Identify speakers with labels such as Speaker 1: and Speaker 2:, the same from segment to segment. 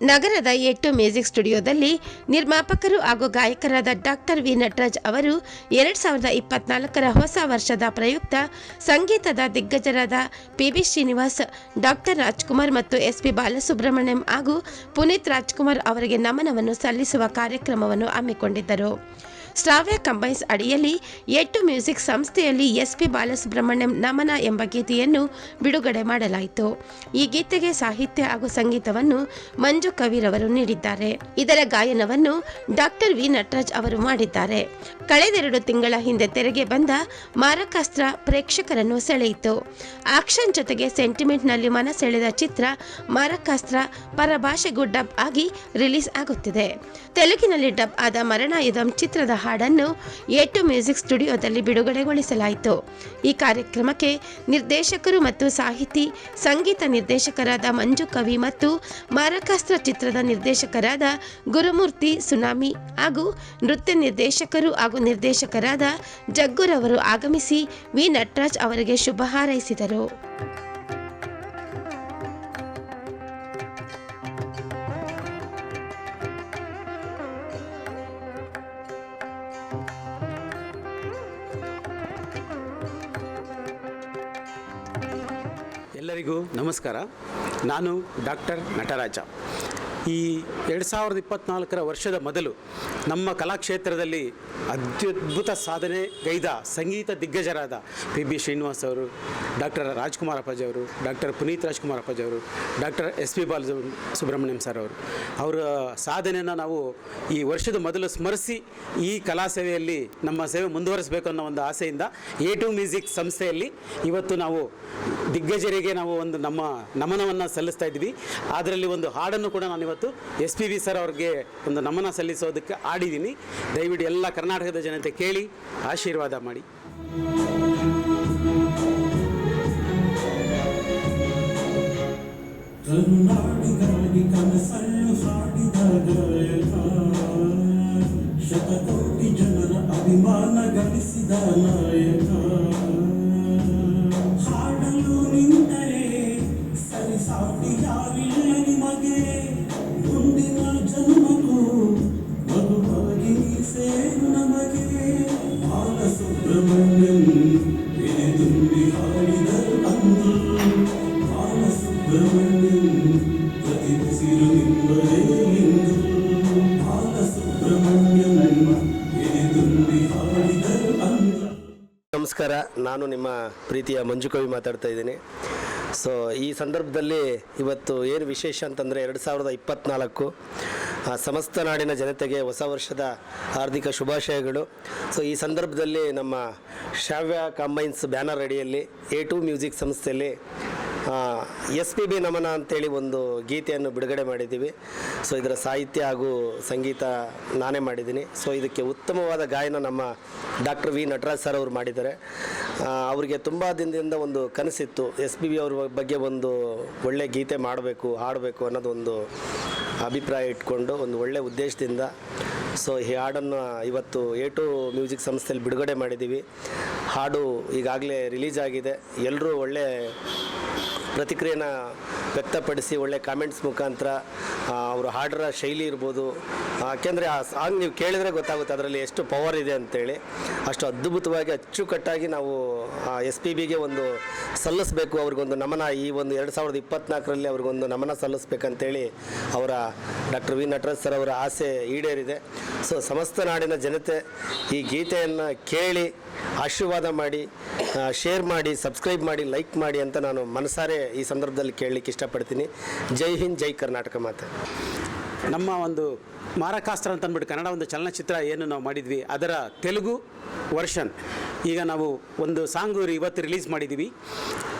Speaker 1: ನಗರದ ಎಟ್ಟು ಮ್ಯೂಸಿಕ್ ಸ್ಟುಡಿಯೋದಲ್ಲಿ ನಿರ್ಮಾಪಕರು ಹಾಗೂ ಗಾಯಕರಾದ ಡಾಕ್ಟರ್ ವಿ ನಟರಾಜ್ ಅವರು ಎರಡ್ ಸಾವಿರದ ಇಪ್ಪತ್ನಾಲ್ಕರ ಹೊಸ ವರ್ಷದ ಪ್ರಯುಕ್ತ ಸಂಗೀತದ ದಿಗ್ಗಜರಾದ P V Srinivas, doctor Rajkumar ಮತ್ತು ಎಸ್ ಪಿ ಬಾಲಸುಬ್ರಹ್ಮಣ್ಯಂ ಹಾಗೂ ಪುನೀತ್ ರಾಜ್ಕುಮಾರ್ ಅವರಿಗೆ ನಮನವನ್ನು ಸಲ್ಲಿಸುವ ಕಾರ್ಯಕ್ರಮವನ್ನು ಹಮ್ಮಿಕೊಂಡಿದ್ದರು. ಶ್ರಾವ್ಯ ಕಂಬೈನ್ಸ್ ಅಡಿಯಲ್ಲಿ ಎಟ್ಟು ಮ್ಯೂಸಿಕ್ ಸಂಸ್ಥೆಯಲ್ಲಿ ಎಸ್ ಪಿ ಬಾಲಸುಬ್ರಹ್ಮಣ್ಯಂ ನಮನ ಎಂಬ ಗೀತೆಯನ್ನು ಬಿಡುಗಡೆ ಮಾಡಲಾಯಿತು. ಈ ಗೀತೆಗೆ ಸಾಹಿತ್ಯ ಹಾಗೂ ಸಂಗೀತವನ್ನು ಮಂಜು ಕವಿರವರು ನೀಡಿದ್ದಾರೆ. ಇದರ ಗಾಯನವನ್ನು ಡಾಕ್ಟರ್ ವಿ ನಟರಾಜ್ ಅವರು ಮಾಡಿದ್ದಾರೆ. ಕಳೆದೆರಡು ತಿಂಗಳ ಹಿಂದೆ ತೆರೆಗೆ ಬಂದ ಮಾರಕಾಸ್ತ್ರ ಪ್ರೇಕ್ಷಕರನ್ನು ಸೆಳೆಯಿತು. ಆಕ್ಷನ್ ಜೊತೆಗೆ ಸೆಂಟಿಮೆಂಟ್ನಲ್ಲಿ ಮನ ಸೆಳೆದ ಚಿತ್ರ ಮಾರಕಾಸ್ತ್ರ ಪರಭಾಷೆಗೂ ಡಬ್ ಆಗಿ ರಿಲೀಸ್ ಆಗುತ್ತಿದೆ. ತೆಲುಗಿನಲ್ಲಿ ಡಬ್ ಆದ ಮರಣಾಯುಧಂ ಚಿತ್ರದ ಹಾಡನ್ನು ಏಟು ಮ್ಯೂಸಿಕ್ ಸ್ಟುಡಿಯೋದಲ್ಲಿ ಬಿಡುಗಡೆಗೊಳಿಸಲಾಯಿತು. ಈ ಕಾರ್ಯಕ್ರಮಕ್ಕೆ ನಿರ್ದೇಶಕರು ಮತ್ತು ಸಾಹಿತಿ, ಸಂಗೀತ ನಿರ್ದೇಶಕರಾದ ಮಂಜು ಕವಿ ಮತ್ತು ಮಾರಕಾಸ್ತ್ರ ಚಿತ್ರದ ನಿರ್ದೇಶಕರಾದ ಗುರುಮೂರ್ತಿ ಸುನಾಮಿ ಹಾಗೂ ನೃತ್ಯ ನಿರ್ದೇಶಕರು ನಿರ್ದೇಶಕರಾದ ಜಗ್ಗುರವರು ಆಗಮಿಸಿ ವಿ. ನಟರಾಜ್ ಅವರಿಗೆ ಶುಭ ಹಾರೈಸಿದರು.
Speaker 2: ಎಲ್ಲರಿಗೂ ನಮಸ್ಕಾರ. ನಾನು ಡಾಕ್ಟರ್ ನಟರಾಜ. ಈ ಎರಡು ಸಾವಿರದ ಇಪ್ಪತ್ತ್ನಾಲ್ಕರ ವರ್ಷದ ಮೊದಲು ನಮ್ಮ ಕಲಾಕ್ಷೇತ್ರದಲ್ಲಿ ಅತ್ಯದ್ಭುತ ಸಾಧನೆ, ಗೈದ, ಸಂಗೀತ ದಿಗ್ಗಜರಾದ ಪಿ ಬಿ ಶ್ರೀನಿವಾಸ್ ಅವರು, ಡಾಕ್ಟರ್ ರಾಜ್ಕುಮಾರ್ ಅಪ್ಪಾಜಿ ಅವರು, ಡಾಕ್ಟರ್ ಪುನೀತ್ ರಾಜ್ಕುಮಾರ್ ಅಪ್ಪಾಜಿ ಅವರು, ಡಾಕ್ಟರ್ ಎಸ್ ಪಿ ಬಾಲ ಸುಬ್ರಹ್ಮಣ್ಯಂ ಸರ್ ಅವರು. ಅವರ ಸಾಧನೆಯನ್ನು ನಾವು ಈ ವರ್ಷದ ಮೊದಲು ಸ್ಮರಿಸಿ ಈ ಕಲಾ ಸೇವೆಯಲ್ಲಿ ನಮ್ಮ ಸೇವೆ ಮುಂದುವರಿಸಬೇಕು ಅನ್ನೋ ಒಂದು ಆಸೆಯಿಂದ ಎ ಟು ಮ್ಯೂಸಿಕ್ ಸಂಸ್ಥೆಯಲ್ಲಿ ಇವತ್ತು ನಾವು ದಿಗ್ಗಜರಿಗೆ ನಾವು ಒಂದು ನಮ್ಮ ನಮನವನ್ನು ಸಲ್ಲಿಸ್ತಾ ಇದ್ವಿ ಅದರಲ್ಲಿ ಒಂದು ಹಾಡನ್ನು ಕೂಡ ನಾನು ಇವತ್ತು ಎಸ್ ಪಿ ವಿ ಸರ್ ಅವ್ರಿಗೆ ಒಂದು ನಮನ ಸಲ್ಲಿಸೋದಕ್ಕೆ ಆಡಿದ್ದೀನಿ. ದಯವಿಟ್ಟು ಎಲ್ಲ ಕರ್ನಾಟಕದ ಜನತೆ ಕೇಳಿ, ಆಶೀರ್ವಾದ ಮಾಡಿ.
Speaker 3: ಕರುನಾಡಿಗಾಗಿ ಕನಸನ್ನು ಹಾಡಿದ ಗಾಯಕ ಶತಕೋಟಿ ಜನರ ಅಭಿಮಾನ ಗಳಿಸಿದ ನಾಯಕ.
Speaker 4: ನಮಸ್ಕಾರ, ನಾನು ನಿಮ್ಮ ಪ್ರೀತಿಯ ಮಂಜು ಕವಿ ಮಾತಾಡ್ತಾ ಇದ್ದೀನಿ. ಸೊ ಈ ಸಂದರ್ಭದಲ್ಲಿ ಇವತ್ತು ಏನು ವಿಶೇಷ ಅಂತಂದರೆ ಎರಡು ಸಾವಿರದ ಇಪ್ಪತ್ತ್ನಾಲ್ಕು ಸಮಸ್ತ ನಾಡಿನ ಜನತೆಗೆ ಹೊಸ ವರ್ಷದ ಹಾರ್ದಿಕ ಶುಭಾಶಯಗಳು. ಸೊ ಈ ಸಂದರ್ಭದಲ್ಲಿ ನಮ್ಮ ಶಾವ್ಯ ಕಾಂಬೈನ್ಸ್ ಬ್ಯಾನರ್ ಅಡಿಯಲ್ಲಿ ಎ ಟು ಮ್ಯೂಸಿಕ್ ಸಂಸ್ಥೆಯಲ್ಲಿ ಎಸ್ ಪಿ ಬಿ ನಮನ ಅಂತೇಳಿ ಒಂದು ಗೀತೆಯನ್ನು ಬಿಡುಗಡೆ ಮಾಡಿದ್ದೀವಿ. ಸೊ ಇದರ ಸಾಹಿತ್ಯ ಹಾಗೂ ಸಂಗೀತ ನಾನೇ ಮಾಡಿದ್ದೀನಿ. ಸೊ ಇದಕ್ಕೆ ಉತ್ತಮವಾದ ಗಾಯನ ನಮ್ಮ ಡಾಕ್ಟರ್ ವಿ ನಟರಾಜ್ ಸರ್ ಅವರು ಮಾಡಿದ್ದಾರೆ. ಅವರಿಗೆ ತುಂಬ ದಿನದಿಂದ ಒಂದು ಕನಸಿತ್ತು. ಎಸ್ ಪಿ ಬಿ ಅವ್ರ ಬಗ್ಗೆ ಒಂದು ಒಳ್ಳೆ ಗೀತೆ ಮಾಡಬೇಕು, ಹಾಡಬೇಕು ಅನ್ನೋದು ಒಂದು ಅಭಿಪ್ರಾಯ ಇಟ್ಕೊಂಡು, ಒಂದು ಒಳ್ಳೆ ಉದ್ದೇಶದಿಂದ. ಸೊ ಈ ಹಾಡನ್ನು ಇವತ್ತು ಎ ಮ್ಯೂಸಿಕ್ ಸಂಸ್ಥೆಯಲ್ಲಿ ಬಿಡುಗಡೆ ಮಾಡಿದ್ದೀವಿ. ಹಾಡು ಈಗಾಗಲೇ ರಿಲೀಸ್ ಆಗಿದೆ. ಎಲ್ಲರೂ ಒಳ್ಳೆ ಪ್ರತಿಕ್ರಿಯೆನ ವ್ಯಕ್ತಪಡಿಸಿ, ಒಳ್ಳೆ ಕಾಮೆಂಟ್ಸ್ ಮುಖಾಂತರ ಅವರು ಹಾಡರ ಶೈಲಿ ಇರ್ಬೋದು. ಯಾಕೆಂದರೆ ಆ ಸಾಂಗ್ ನೀವು ಕೇಳಿದರೆ ಗೊತ್ತಾಗುತ್ತೆ ಅದರಲ್ಲಿ ಎಷ್ಟು ಪವರ್ ಇದೆ ಅಂತೇಳಿ. ಅಷ್ಟು ಅದ್ಭುತವಾಗಿ, ಅಚ್ಚುಕಟ್ಟಾಗಿ ನಾವು ಎಸ್ ಪಿ ಬಿಗೆ ಒಂದು ಸಲ್ಲಿಸಬೇಕು. ಅವ್ರಿಗೊಂದು ನಮನ, ಈ ಒಂದು ಎರಡು ಸಾವಿರದ ಇಪ್ಪತ್ನಾಲ್ಕರಲ್ಲಿ ಅವ್ರಿಗೊಂದು ನಮನ ಸಲ್ಲಿಸ್ಬೇಕಂತೇಳಿ ಅವರ ಡಾಕ್ಟರ್ ವಿ ನಟರಾಜ್ ಸರ್ ಅವರ ಆಸೆ ಈಡೇರಿದೆ. ಸೊ ಸಮಸ್ತ ನಾಡಿನ ಜನತೆ ಈ ಗೀತೆಯನ್ನು ಕೇಳಿ ಆಶೀರ್ವಾದ ಮಾಡಿ ಶೇರ್ ಮಾಡಿ ಸಬ್ಸ್ಕ್ರೈಬ್ ಮಾಡಿ ಲೈಕ್ ಮಾಡಿ ಅಂತ ನಾನು ಮನಸಾರೆ ಈ ಸಂದರ್ಭದಲ್ಲಿ ಕೇಳಲಿಕ್ಕೆ ಇಷ್ಟಪಡ್ತೀನಿ. ಜೈ ಹಿಂದ್, ಜೈ ಕರ್ನಾಟಕ ಮಾತೆ.
Speaker 2: ನಮ್ಮ ಒಂದು ಮಾರಕಾಸ್ತ್ರ ಅಂತ ಅಂದ್ಬಿಟ್ಟು ಕನ್ನಡ ಒಂದು ಚಲನಚಿತ್ರ ಏನು ನಾವು ಮಾಡಿದ್ವಿ, ಅದರ ತೆಲುಗು ವರ್ಷನ್. ಈಗ ನಾವು ಒಂದು ಸಾಂಗು ಇವತ್ತು ರಿಲೀಸ್ ಮಾಡಿದ್ದೀವಿ.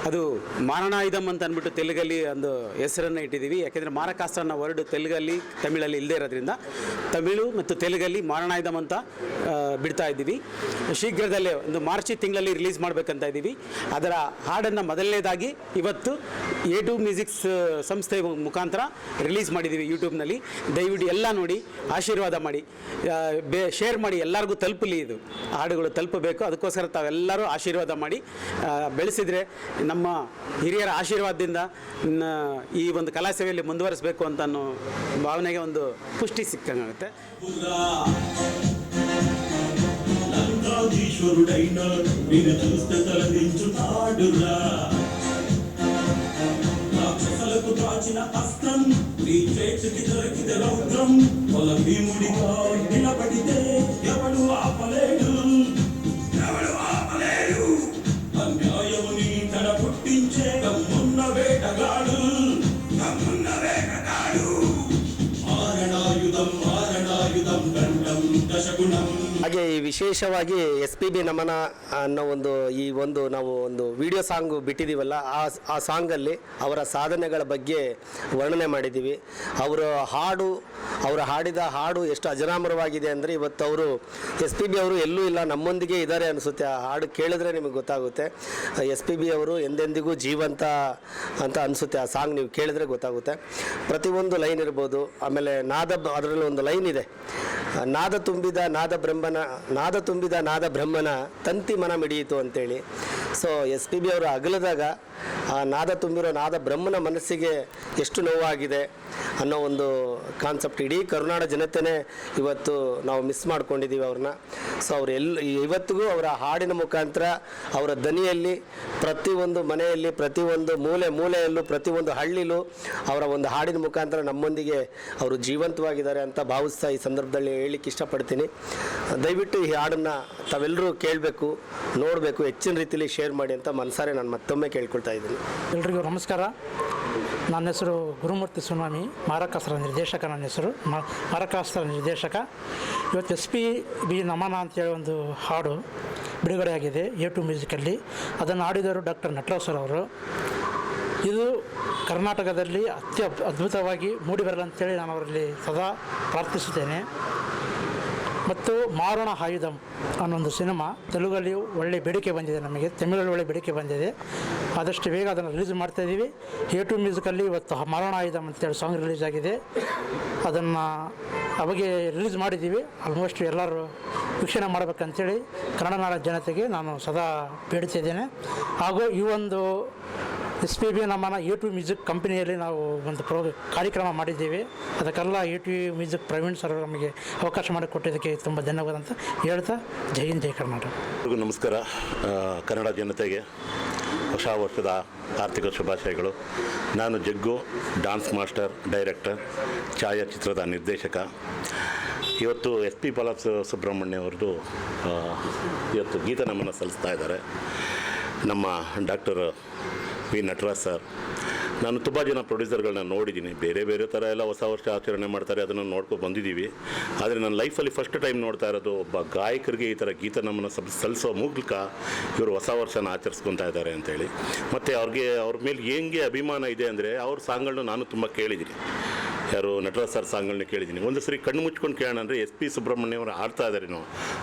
Speaker 2: ಅದು ಮಾರಣಾಯುಧಮ್ ಅಂತ ಅಂದ್ಬಿಟ್ಟು ತೆಲುಗಲ್ಲಿ ಒಂದು ಹೆಸರನ್ನು ಇಟ್ಟಿದ್ದೀವಿ. ಯಾಕೆಂದರೆ ಮಾರಕಾಸ್ತ್ರ ಅನ್ನೋ ವರ್ಡ್ ತೆಲುಗಲ್ಲಿ, ತಮಿಳಲ್ಲಿ ಇಲ್ಲದೆ ಇರೋದ್ರಿಂದ ತಮಿಳು ಮತ್ತು ತೆಲುಗಲ್ಲಿ ಮಾರಣಾಯುಧಮ್ ಅಂತ ಬಿಡ್ತಾ ಇದ್ದೀವಿ. ಶೀಘ್ರದಲ್ಲೇ ಒಂದು ಮಾರ್ಚ್ ತಿಂಗಳಲ್ಲಿ ರಿಲೀಸ್ ಮಾಡಬೇಕಂತ ಇದ್ದೀವಿ. ಅದರ ಹಾಡನ್ನು ಮೊದಲನೇದಾಗಿ ಇವತ್ತು ಎ ಟು ಮ್ಯೂಸಿಕ್ಸ್ ಸಂಸ್ಥೆ ಮುಖಾಂತರ ರಿಲೀಸ್ ಮಾಡಿದ್ದೀವಿ ಯೂಟ್ಯೂಬ್ನಲ್ಲಿ ದಯವಿಟ್ಟು ಎಲ್ಲ ನೋಡಿ ಆಶೀರ್ವಾದ ಮಾಡಿ ಆ, ಬೇ ಶೇರ್ ಮಾಡಿ ಎಲ್ಲರಿಗೂ ತಲುಪಲಿ ಇದು ಹಾಡುಗಳು ತಲುಪಬೇಕು ಅದಕ್ಕೋಸ್ಕರ ತಾವೆಲ್ಲರೂ ಆಶೀರ್ವಾದ ಮಾಡಿ ಆ, ಬೆಳೆಸಿದರೆ ನಮ್ಮ ಹಿರಿಯರ ಆಶೀರ್ವಾದದಿಂದ ನ- ಈ ಒಂದು ಕಲಾ ಸೇವೆಯಲ್ಲಿ ಮುಂದುವರಿಸಬೇಕು ಅಂತ ಅನ್ನೋ ಭಾವನೆಗೆ ಒಂದು ಪುಷ್ಟಿ ಸಿಕ್ಕಂಗಾಗುತ್ತೆ
Speaker 3: లంకాధీశ్వరుడైన నేను చూస్తే తలదించుతాడురా రాక్షసులకు దాచిన అస్త్రం నీ చేతికి దొరికితే రౌద్రం పొల భీముడిగా నిలబడితే ఎవడు ఆపలేడు.
Speaker 4: ವಿಶೇಷವಾಗಿ ಎಸ್ ಪಿ ಬಿ ನಮನ ಅನ್ನೋ ಒಂದು ಈ ಒಂದು ನಾವು ಒಂದು ವಿಡಿಯೋ ಸಾಂಗು ಬಿಟ್ಟಿದ್ದೀವಲ್ಲ ಆ ಆ ಸಾಂಗಲ್ಲಿ ಅವರ ಸಾಧನೆಗಳ ಬಗ್ಗೆ ವರ್ಣನೆ ಮಾಡಿದ್ದೀವಿ. ಅವರ ಹಾಡು, ಅವರು ಹಾಡಿದ ಹಾಡು ಎಷ್ಟು ಅಜರಾಮರವಾಗಿದೆ ಅಂದರೆ ಇವತ್ತು ಅವರು ಎಸ್ ಪಿ ಬಿ ಅವರು ಎಲ್ಲೂ ಇಲ್ಲ, ನಮ್ಮೊಂದಿಗೆ ಇದ್ದಾರೆ ಅನಿಸುತ್ತೆ. ಆ ಹಾಡು ಕೇಳಿದ್ರೆ ನಿಮಗೆ ಗೊತ್ತಾಗುತ್ತೆ. ಎಸ್ ಪಿ ಬಿ ಅವರು ಎಂದೆಂದಿಗೂ ಜೀವಂತ ಅಂತ ಅನಿಸುತ್ತೆ. ಆ ಸಾಂಗ್ ನೀವು ಕೇಳಿದ್ರೆ ಗೊತ್ತಾಗುತ್ತೆ. ಪ್ರತಿಯೊಂದು ಲೈನ್ ಇರ್ಬೋದು, ಆಮೇಲೆ ನಾದಬ್, ಅದರಲ್ಲಿ ಒಂದು ಲೈನ್ ಇದೆ. ನಾದ ತುಂಬಿದ ನಾದ ಬ್ರಹ್ಮನ, ನಾದ ತುಂಬಿದ ನಾದ ಬ್ರಹ್ಮನ ತಂತಿ ಮನ ಮಿಡಿಯಿತು ಅಂತೇಳಿ. ಸೊ ಎಸ್ ಪಿ ಬಿ ಅವರು ಅಗಲದಾಗ ಆ ನಾದ ತುಂಬಿರೋ ನಾದ ಬ್ರಹ್ಮನ ಮನಸ್ಸಿಗೆ ಎಷ್ಟು ನೋವಾಗಿದೆ ಅನ್ನೋ ಒಂದು ಕಾನ್ಸೆಪ್ಟ್ ಇಡೀ ಕರುನಾಡ ಜನತೆನೇ ಇವತ್ತು ನಾವು ಮಿಸ್ ಮಾಡ್ಕೊಂಡಿದ್ದೀವಿ ಅವ್ರನ್ನ. ಸೊ ಅವ್ರು ಎಲ್ಲ ಇವತ್ತಿಗೂ ಅವರ ಹಾಡಿನ ಮುಖಾಂತರ ಅವರ ದನಿಯಲ್ಲಿ ಪ್ರತಿಯೊಂದು ಮನೆಯಲ್ಲಿ ಪ್ರತಿಯೊಂದು ಮೂಲೆ ಮೂಲೆಯಲ್ಲೂ ಪ್ರತಿಯೊಂದು ಹಳ್ಳಿಲೂ ಅವರ ಒಂದು ಹಾಡಿನ ಮುಖಾಂತರ ನಮ್ಮೊಂದಿಗೆ ಅವರು ಜೀವಂತವಾಗಿದ್ದಾರೆ ಅಂತ ಭಾವಿಸ್ತಾ ಈ ಸಂದರ್ಭದಲ್ಲಿ ಹೇಳಲಿಕ್ಕೆ ಇಷ್ಟಪಡ್ತೀನಿ. ದಯವಿಟ್ಟು ಈ ಹಾಡನ್ನು ತಾವೆಲ್ಲರೂ ಕೇಳಬೇಕು, ನೋಡಬೇಕು, ಹೆಚ್ಚಿನ ರೀತಿಯಲ್ಲಿ ಶೇರ್ ಮಾಡಿ ಅಂತ ಮನಸಾರೆ ನಾನು ಮತ್ತೊಮ್ಮೆ ಇದ್ದೀನಿ
Speaker 5: ಎಲ್ರಿಗೂ ನಮಸ್ಕಾರ. ನನ್ನ ಹೆಸರು ಗುರುಮೂರ್ತಿ ಸುನಾಮಿ, ಮಾರಕಾಸ್ತ್ರ ನಿರ್ದೇಶಕ ನನ್ನ ಹೆಸರು ಮಾರಕಾಸ್ತ್ರ ನಿರ್ದೇಶಕ. ಇವತ್ತು ಎಸ್ ಪಿ ಬಿ ನಮನ ಅಂತೇಳಿ ಒಂದು ಹಾಡು ಬಿಡುಗಡೆಯಾಗಿದೆ, ಎ ಟು ಮ್ಯೂಸಿಕಲ್ಲಿ ಅದನ್ನು ಹಾಡಿದವರು ಡಾಕ್ಟರ್ ನಟರಾಜ್ ಸರ್ ಅವರು. ಇದು ಕರ್ನಾಟಕದಲ್ಲಿ ಅತ್ಯ ಅದ್ಭುತವಾಗಿ ಮೂಡಿಬರಲ್ಲ ಅಂತೇಳಿ ನಾನು ಅವರಲ್ಲಿ ಸದಾ ಪ್ರಾರ್ಥಿಸುತ್ತೇನೆ. ಮತ್ತು ಮಾರಣ ಆಯುಧಂ ಅನ್ನೊಂದು ಸಿನಿಮಾ ತೆಲುಗಲ್ಲಿ ಒಳ್ಳೆ ಬೇಡಿಕೆ ಬಂದಿದೆ ನಮಗೆ, ತಮಿಳಲ್ಲಿ ಒಳ್ಳೆ ಬೇಡಿಕೆ ಬಂದಿದೆ. ಆದಷ್ಟು ಬೇಗ ಅದನ್ನು ರಿಲೀಸ್ ಮಾಡ್ತಾ ಇದ್ದೀವಿ. ಎ ಟು ಮ್ಯೂಸಿಕಲ್ಲಿ ಇವತ್ತು ಮರಣ ಆಯುಧಂ ಅಂತೇಳಿ ಸಾಂಗ್ ರಿಲೀಸ್ ಆಗಿದೆ. ಅದನ್ನು ಅವಾಗೆ ರಿಲೀಸ್ ಮಾಡಿದ್ದೀವಿ. ಆಲ್ಮೋಸ್ಟ್ ಎಲ್ಲರೂ ವೀಕ್ಷಣೆ ಮಾಡಬೇಕಂತೇಳಿ ಕನ್ನಡ ನಾಡ ಜನತೆಗೆ ನಾನು ಸದಾ ಬೇಡುತ್ತಿದ್ದೇನೆ ಹಾಗೂ ಈ ಒಂದು ಎಸ್ ಪಿ ಬಿ ನಮ್ಮನ ಎ ಟು ಮ್ಯೂಸಿಕ್ ಕಂಪನಿಯಲ್ಲಿ ನಾವು ಒಂದು ಪ್ರೋ, ಕಾರ್ಯಕ್ರಮ ಮಾಡಿದ್ದೀವಿ. ಅದಕ್ಕೆಲ್ಲ A two music Praveen sir ನಮಗೆ ಅವಕಾಶ ಮಾಡಿಕೊಟ್ಟಿದ್ದಕ್ಕೆ ತುಂಬ ಧನ್ಯವಾದ ಅಂತ ಹೇಳ್ತಾ ಜೈ ಹಿಂದ್, ಜೈ ಕರ್ನಾಟಕ.
Speaker 6: ನಮಸ್ಕಾರ. ಕನ್ನಡ ಜನತೆಗೆ ಹೊಸ ವರ್ಷದ ಆರ್ಥಿಕ ಶುಭಾಶಯಗಳು. ನಾನು ಜಗ್ಗು ಡಾನ್ಸ್ ಮಾಸ್ಟರ್ ಡೈರೆಕ್ಟರ್ ಛಾಯಾಚಿತ್ರದ ನಿರ್ದೇಶಕ. ಇವತ್ತು ಎಸ್ ಪಿ ಬಾಲ ಸುಬ್ರಹ್ಮಣ್ಯ ಅವ್ರದ್ದು ಇವತ್ತು ಗೀತ ನಮ್ಮನ್ನು ಸಲ್ಲಿಸ್ತಾ ಇದ್ದಾರೆ. ನಮ್ಮ ಡಾಕ್ಟರ್ ವಿ ನಟರಾಜ್ ಸರ್ ನಾನು ತುಂಬ ಜನ ಪ್ರೊಡ್ಯೂಸರ್ಗಳನ್ನ ನೋಡಿದ್ದೀನಿ. ಬೇರೆ ಬೇರೆ ಥರ ಎಲ್ಲ ಹೊಸ ವರ್ಷ ಆಚರಣೆ ಮಾಡ್ತಾರೆ, ಅದನ್ನು ನೋಡ್ಕೊಂಡು ಬಂದಿದ್ದೀವಿ. ಆದರೆ ನನ್ನ ಲೈಫಲ್ಲಿ ಫಸ್ಟ್ ಟೈಮ್ ನೋಡ್ತಾ ಇರೋದು ಒಬ್ಬ ಗಾಯಕರಿಗೆ ಈ ಥರ ಗೀತ ನಮ್ಮನ್ನು ಸಬ್ ಸಲ್ಲಿಸೋ ಮೂಲಕ ಇವರು ಹೊಸ ವರ್ಷನ ಆಚರಿಸ್ಕೊತಾ ಇದ್ದಾರೆ ಅಂತೇಳಿ. ಮತ್ತು ಅವ್ರಿಗೆ, ಅವ್ರ ಮೇಲೆ ಹೆಂಗೆ ಅಭಿಮಾನ ಇದೆ ಅಂದರೆ ಅವ್ರ ಸಾಂಗ್ಗಳನ್ನ ನಾನು ತುಂಬ ಕೇಳಿದ್ದೀನಿ. ಯಾರು ನಟರ ಸರ್ ಸಾಂಗ್ಗಳನ್ನ ಕೇಳಿದ್ದೀನಿ. ಒಂದು ಸರಿ ಕಣ್ಣು ಮುಚ್ಕೊಂಡು ಕೇಳೋಣ ಅಂದರೆ ಎಸ್ ಪಿ ಸುಬ್ರಹ್ಮಣ್ಯ ಅವರು ಆಡ್ತಾ ಇದ್ದಾರೇನೋ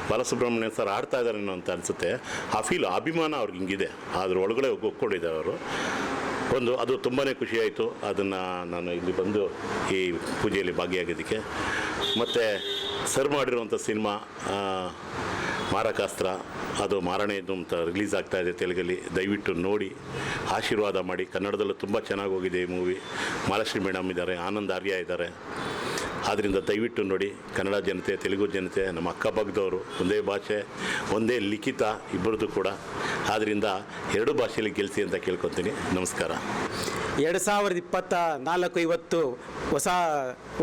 Speaker 6: ಬಾಲಸುಬ್ರಹ್ಮಣ್ಯ ಸರ್ ಆಡ್ತಾ ಇದ್ದಾರೇನೋ ಅಂತ ಅನಿಸುತ್ತೆ. ಆ ಫೀಲ್ ಅಭಿಮಾನ ಅವ್ರಿಗೆ ಹಿಂಗಿದೆ. ಅದ್ರ ಒಳಗಡೆ ಒಪ್ಕೊಂಡಿದ್ದಾರೆ ಅವರು. ಒಂದು, ಅದು ತುಂಬಾ ಖುಷಿಯಾಯಿತು ಅದನ್ನು ನಾನು ಇಲ್ಲಿ ಬಂದು ಈ ಪೂಜೆಯಲ್ಲಿ ಭಾಗಿಯಾಗಿದ್ದಕ್ಕೆ. ಮತ್ತು ಸರ್ ಮಾಡಿರುವಂಥ ಸಿನಿಮಾ ಮಾರಕಾಸ್ತ್ರ, ಅದು ಮಾರಣೆಯದು ಅಂತ ರಿಲೀಸ್ ಆಗ್ತಾ ಇದೆ ತೆಲುಗಲ್ಲಿ. ದಯವಿಟ್ಟು ನೋಡಿ, ಆಶೀರ್ವಾದ ಮಾಡಿ. ಕನ್ನಡದಲ್ಲೂ ತುಂಬ ಚೆನ್ನಾಗಿ ಹೋಗಿದೆ ಈ ಮೂವಿ ಮಹಾಲಕ್ಷ್ಮಿ ಮೇಡಮ್ ಇದ್ದಾರೆ, ಆನಂದ್ ಆರ್ಯ ಇದ್ದಾರೆ. ಆದ್ದರಿಂದ ದಯವಿಟ್ಟು ನೋಡಿ, ಕನ್ನಡ ಜನತೆ, ತೆಲುಗು ಜನತೆ, ನಮ್ಮ ಅಕ್ಕಪಕ್ಕದವರು ಒಂದೇ ಭಾಷೆ, ಒಂದೇ ಲಿಖಿತ, ಇಬ್ಬರದ್ದು ಕೂಡ. ಆದ್ದರಿಂದ ಎರಡು ಭಾಷೆಯಲ್ಲಿ ಗೆಲ್ಸಿ ಅಂತ ಕೇಳ್ಕೊತೀನಿ. ನಮಸ್ಕಾರ.
Speaker 2: ಎರಡು ಸಾವಿರದ ಇಪ್ಪತ್ತ ನಾಲ್ಕು ಇವತ್ತು ಹೊಸ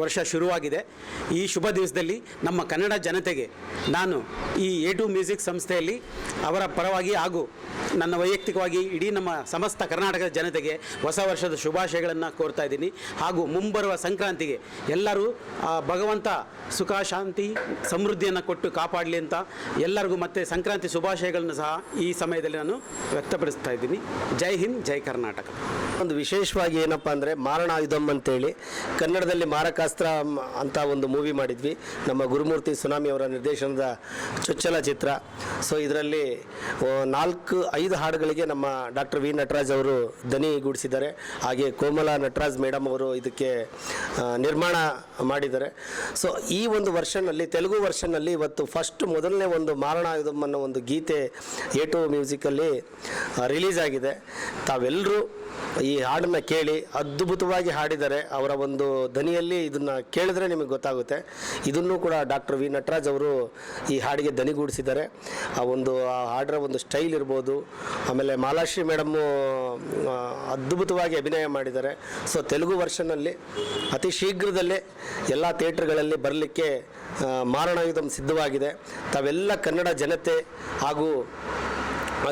Speaker 2: ವರ್ಷ ಶುರುವಾಗಿದೆ. ಈ ಶುಭ ದಿವಸದಲ್ಲಿ ನಮ್ಮ ಕನ್ನಡ ಜನತೆಗೆ ನಾನು ಈ ಎ ಟು ಮ್ಯೂಸಿಕ್ ಸಂಸ್ಥೆಯಲ್ಲಿ ಅವರ ಪರವಾಗಿ ಹಾಗೂ ನನ್ನ ವೈಯಕ್ತಿಕವಾಗಿ ಇಡೀ ನಮ್ಮ ಸಮಸ್ತ ಕರ್ನಾಟಕದ ಜನತೆಗೆ ಹೊಸ ವರ್ಷದ ಶುಭಾಶಯಗಳನ್ನು ಕೋರ್ತಾ ಇದ್ದೀನಿ. ಹಾಗೂ ಮುಂಬರುವ ಸಂಕ್ರಾಂತಿಗೆ ಎಲ್ಲರೂ ಭಗವಂತ ಸುಖ, ಶಾಂತಿ, ಸಮೃದ್ಧಿಯನ್ನು ಕೊಟ್ಟು ಕಾಪಾಡಲಿ ಅಂತ ಎಲ್ಲರಿಗೂ ಮತ್ತೆ ಸಂಕ್ರಾಂತಿ ಶುಭಾಶಯಗಳನ್ನು ಸಹ ಈ ಸಮಯದಲ್ಲಿ ನಾನು ವ್ಯಕ್ತಪಡಿಸ್ತಾ ಇದ್ದೀನಿ. ಜೈ ಹಿಂದ್, ಜೈ ಕರ್ನಾಟಕ.
Speaker 4: ಒಂದು ವಿಶೇಷವಾಗಿ ಏನಪ್ಪ ಅಂದರೆ ಮಾರಣಾಯುಧಮ್ ಅಂತೇಳಿ ಕನ್ನಡದಲ್ಲಿ ಮಾರಕಾಸ್ತ್ರ ಅಂತ ಒಂದು ಮೂವಿ ಮಾಡಿದ್ವಿ. ನಮ್ಮ ಗುರುಮೂರ್ತಿ ಸುನಾಮಿ ಅವರ ನಿರ್ದೇಶನದ ಚೊಚ್ಚಲ ಚಿತ್ರ. ಸೊ ಇದರಲ್ಲಿ ನಾಲ್ಕು, ಐದು ಹಾಡುಗಳಿಗೆ ನಮ್ಮ ಡಾಕ್ಟರ್ ವಿ ನಟರಾಜ್ ಅವರು ದನಿಗೂಡಿಸಿದ್ದಾರೆ ಹಾಗೆ ಕೋಮಲ ನಟರಾಜ್ ಮೇಡಮ್ ಅವರು ಇದಕ್ಕೆ ನಿರ್ಮಾಣ ಮಾಡಿದ್ದಾರೆ. ಸೊ ಈ ಒಂದು ವರ್ಷನಲ್ಲಿ, ತೆಲುಗು ವರ್ಷನಲ್ಲಿ ಇವತ್ತು ಫಸ್ಟ್ ಮೊದಲನೇ ಒಂದು ಮಾರಣಾಯುಧಮ್ ಅನ್ನೋ ಒಂದು ಗೀತೆ ಎ ಟು ಮ್ಯೂಸಿಕಲ್ಲಿ ರಿಲೀಸ್ ಆಗಿದೆ. ತಾವೆಲ್ಲರೂ ಈ ಹಾಡನ್ನು ಕೇಳಿ ಅದ್ಭುತವಾಗಿ ಹಾಡಿದ್ದಾರೆ ಅವರ ಒಂದು ದನಿಯಲ್ಲಿ ಇದನ್ನು ಕೇಳಿದ್ರೆ ನಿಮಗೆ ಗೊತ್ತಾಗುತ್ತೆ. ಇದನ್ನು ಕೂಡ ಡಾಕ್ಟರ್ ವಿ. ನಟರಾಜ್ ಅವರು ಈ ಹಾಡಿಗೆ ದನಿಗೂಡಿಸಿದ್ದಾರೆ. ಆ ಒಂದು, ಆ ಹಾಡರ ಒಂದು ಸ್ಟೈಲ್ ಇರ್ಬೋದು, ಆಮೇಲೆ ಮಾಲಾಶ್ರೀ ಮೇಡಮ್ಮು ಅದ್ಭುತವಾಗಿ ಅಭಿನಯ ಮಾಡಿದ್ದಾರೆ. ಸೊ ತೆಲುಗು ವರ್ಷನಲ್ಲಿ ಅತಿ ಶೀಘ್ರದಲ್ಲೇ ಎಲ್ಲ ಥಿಯೇಟ್ರ್ಗಳಲ್ಲಿ ಬರಲಿಕ್ಕೆ ಮಾರಣಾಯುಧಂ ಸಿದ್ಧವಾಗಿದೆ. ತಾವೆಲ್ಲ ಕನ್ನಡ ಜನತೆ ಹಾಗೂ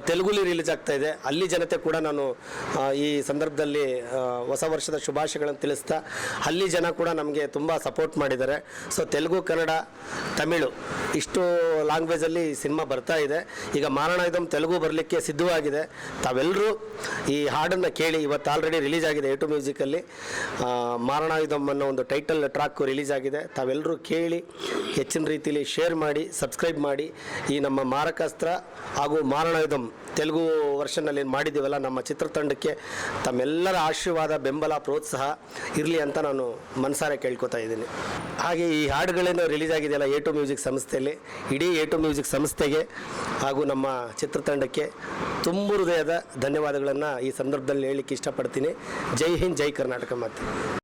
Speaker 4: ತೆಲುಗುಲಿ ರಿಲೀಸ್ ಆಗ್ತಾ ಇದೆ. ಅಲ್ಲಿ ಜನತೆ ಕೂಡ ನಾನು ಈ ಸಂದರ್ಭದಲ್ಲಿ ಹೊಸ ವರ್ಷದ ಶುಭಾಶಯಗಳನ್ನು ತಿಳಿಸ್ತಾ, ಅಲ್ಲಿ ಜನ ಕೂಡ ನಮಗೆ ತುಂಬ ಸಪೋರ್ಟ್ ಮಾಡಿದ್ದಾರೆ. ಸೊ ತೆಲುಗು, ಕನ್ನಡ, ತಮಿಳು ಇಷ್ಟು ಲ್ಯಾಂಗ್ವೇಜಲ್ಲಿ ಸಿನಿಮಾ ಬರ್ತಾ ಇದೆ. ಈಗ ಮಾರಣಾಯುಧಂ ತೆಲುಗು ಬರಲಿಕ್ಕೆ ಸಿದ್ಧವಾಗಿದೆ. ತಾವೆಲ್ಲರೂ ಈ ಹಾಡನ್ನು ಕೇಳಿ, ಇವತ್ತು ಆಲ್ರೆಡಿ ರಿಲೀಸ್ ಆಗಿದೆ ಎ ಟು ಮ್ಯೂಸಿಕಲ್ಲಿ ಮಾರಣ ಮಾರಣಾಯುಧಂ ಅನ್ನೋ ಒಂದು ಟೈಟಲ್ ಟ್ರ್ಯಾಕ್ ರಿಲೀಸ್ ಆಗಿದೆ. ತಾವೆಲ್ಲರೂ ಕೇಳಿ, ಹೆಚ್ಚಿನ ರೀತಿಯಲ್ಲಿ ಶೇರ್ ಮಾಡಿ ಸಬ್ಸ್ಕ್ರೈಬ್ ಮಾಡಿ ಈ ನಮ್ಮ ಮಾರಕಾಸ್ತ್ರ ಹಾಗೂ ಮಾರಣಾಯುಧಂ ತೆಲುಗು ವರ್ಷನಲ್ಲಿ ಏನು ಮಾಡಿದ್ದೀವಲ್ಲ, ನಮ್ಮ ಚಿತ್ರತಂಡಕ್ಕೆ ತಮ್ಮೆಲ್ಲರ ಆಶೀರ್ವಾದ, ಬೆಂಬಲ, ಪ್ರೋತ್ಸಾಹ ಇರಲಿ ಅಂತ ನಾನು ಮನಸಾರೆ ಕೇಳ್ಕೊತಾ ಇದ್ದೀನಿ. ಹಾಗೆ ಈ ಹಾಡುಗಳೇನು ರಿಲೀಸ್ ಆಗಿದೆಯಲ್ಲ ಎ ಟು ಮ್ಯೂಸಿಕ್ ಸಂಸ್ಥೆಯಲ್ಲಿ, ಇಡೀ ಎ ಟು ಮ್ಯೂಸಿಕ್ ಸಂಸ್ಥೆಗೆ ಹಾಗೂ ನಮ್ಮ ಚಿತ್ರತಂಡಕ್ಕೆ ತುಂಬ ಹೃದಯದ ಧನ್ಯವಾದಗಳನ್ನು ಈ ಸಂದರ್ಭದಲ್ಲಿ ಹೇಳಲಿಕ್ಕೆ ಇಷ್ಟಪಡ್ತೀನಿ. ಜೈ ಹಿಂದ್, ಜೈ ಕರ್ನಾಟಕ ಮಾತೆ.